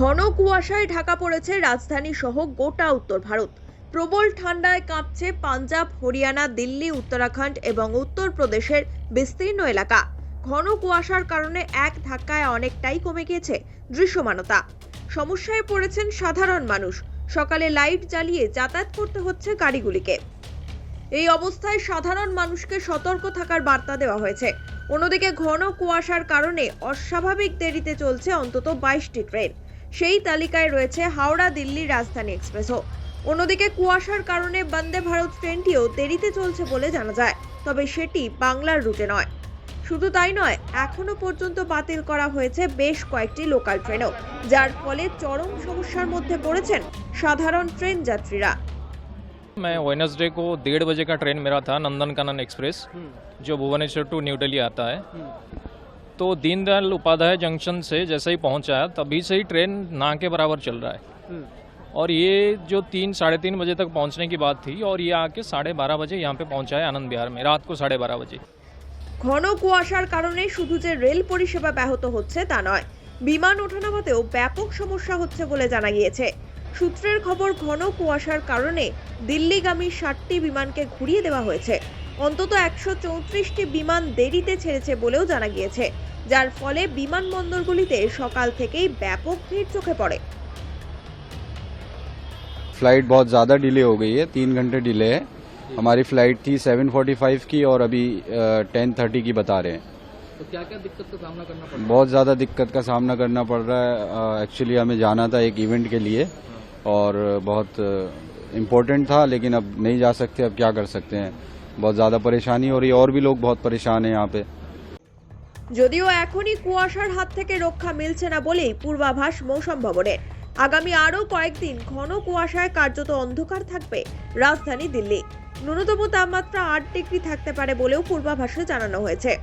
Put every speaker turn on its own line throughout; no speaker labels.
ঘন কুয়াশায় ঢাকা পড়েছে রাজধানী সহ গোটা উত্তর ভারত। প্রবল ঠান্ডায় কাঁপছে পাঞ্জাব, হরিয়ানা, দিল্লি, উত্তরাখণ্ড এবং উত্তরপ্রদেশের বিস্তীর্ণ এলাকা। ঘন কুয়াশার কারণে এক ধাক্কায় অনেকটাই কমে গিয়েছে দৃশ্যমানতা। সমস্যায় পড়েছেন সাধারণ মানুষ। সকালে লাইট জ্বালিয়ে যাতায়াত করতে হচ্ছে গাড়িগুলিকে। এই অবস্থায় সাধারণ মানুষকে সতর্ক থাকার বার্তা দেওয়া হয়েছে। অন্যদিকে ঘন কুয়াশার কারণে অস্বাভাবিক দেরিতে চলছে অন্তত বাইশটি ট্রেন। সেই তালিকায় রয়েছে হাওড়া দিল্লি রাজধানী এক্সপ্রেসও অন্যদিকে কুয়াশার কারণে বন্দে ভারত ট্রেনটিও দেরিতে চলছে বলে জানা যায় তবে সেটি বাংলার রুটে নয় শুধু তাই নয় এখনো পর্যন্ত বাতিল করা হয়েছে বেশ কয়েকটি লোকাল ট্রেনও যার ফলে চরম সমস্যার মধ্যে পড়েছেন সাধারণ ট্রেন যাত্রীরা
मैं वेनसडे को डेढ़ बजे का ट्रेन मेरा था नंदनकानन एक्सप्रेस जो भुवनेश्वर टू न्यू दिल्ली आता है तो दीनदयाल उपाध्याय जंक्शन से जैसे ही पहुंचा तभी से ही ट्रेन ना के बराबर चल रहा है और ये जो तीन साढ़े तीन बजे तक पहुंचने की बात थी और ये आके साढ़े बारह बजे यहाँ पे पहुंचा है आनंद विहार में रात को साढ़े बारह बजे
ঘন কুয়াশার কারণে শুধু যে রেল পরিষেবা ব্যাহত হচ্ছে তা নয় বিমান ওঠানামাতেও ব্যাপক সমস্যা হচ্ছে বলে জানা গিয়েছে সূত্রের খবর ঘন কুয়াশার কারণে দিল্লিগামী ষাটটি বিমানকে ঘুরিয়ে দেওয়া হয়েছে অন্তত একশো চৌত্রিশটি বিমান দেরিতে ছেড়েছে বলেও জানা গিয়েছে যার ফলে বিমানবন্দরগুলিতে সকাল থেকেই ব্যাপক ভিড় চোখে পড়ে
फ्लाइट बहुत ज़्यादा डिले हो गई है तीन घंटे डिले है हमारी फ्लाइट थी 7:45 की और अभी टेन थर्टी की बता रहे हैं
तो क्या क्या दिक्कत का सामना करना पड़ रहा
बहुत ज़्यादा दिक्कत का सामना करना पड़ रहा है एक्चुअली हमें जाना था एक इवेंट के लिए और बहुत इम्पोर्टेंट था लेकिन अब नहीं जा सकते अब क्या कर सकते हैं बहुत ज़्यादा परेशानी हो रही है और भी लोग बहुत परेशान हैं यहाँ पे
যদিও এখনই কুয়াশার হাত থেকে রক্ষা মিলছে না বলেই পূর্বাভাস মৌসুম ভবনের আগামী আরও কয়েকদিন ঘন কুয়াশায় কার্যত অন্ধকার থাকবে রাজধানী দিল্লি। ন্যূনতম তাপমাত্রা আট ডিগ্রি থাকতে পারে বলেও পূর্বাভাসে জানানো হয়েছে।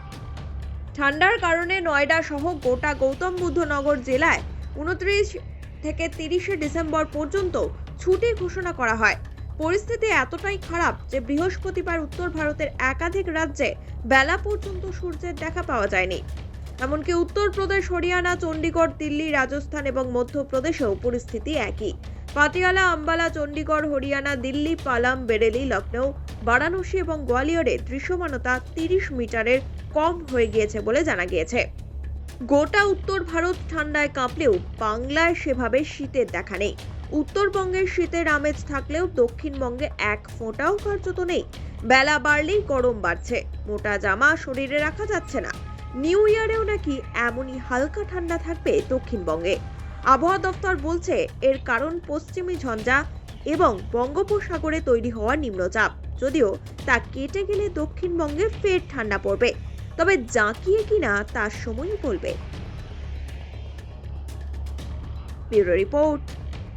ঠান্ডার কারণে নয়ডা সহ গোটা গৌতম বুদ্ধনগর জেলায় উনত্রিশ থেকে তিরিশে ডিসেম্বর পর্যন্ত ছুটি ঘোষণা করা হয়। পরিস্থিতি এতটাই খারাপ যে বৃহস্পতিবার উত্তর ভারতের একাধিক রাজ্যে বেলা পর্যন্ত সূর্যের দেখা পাওয়া যায়নি। এমনকি উত্তরপ্রদেশ হরিয়ানা, চণ্ডীগড়, দিল্লি, রাজস্থান এবং মধ্যপ্রদেশেও পরিস্থিতি একই। পাটিয়ালা, আম্বালা, চণ্ডীগড়, হরিয়ানা, দিল্লি, পালাম, বেরেলি লখনৌ বারাণসী এবং গোয়ালিয়রে দৃশ্যমানতা তিরিশ মিটারের কম হয়ে গিয়েছে বলে জানা গিয়েছে। গোটা উত্তর ভারত ঠান্ডায় কাঁপলেও বাংলায় সেভাবে শীতের দেখা নেই। উত্তরবঙ্গের শীতের আমেজ থাকলেও দক্ষিণবঙ্গে এক ফোঁটাও কার্যত নেই। বেলা বাড়লেই গরম বাড়ছে। মোটা জামা শরীরে রাখা যাচ্ছে না। নিউ ইয়ারেও নাকি এমনই হালকা ঠান্ডা থাকবে দক্ষিণবঙ্গে। আবহাওয়া দফতর বলছে, এর কারণ পশ্চিমী ঝঞ্ঝা এবং বঙ্গোপসাগরে তৈরি হওয়া নিম্নচাপ। যদিও তা কেটে গেলে দক্ষিণবঙ্গে ফের ঠান্ডা পড়বে। তবে জাঁকিয়ে কিনা তার সময়ই বলবে। Bureau report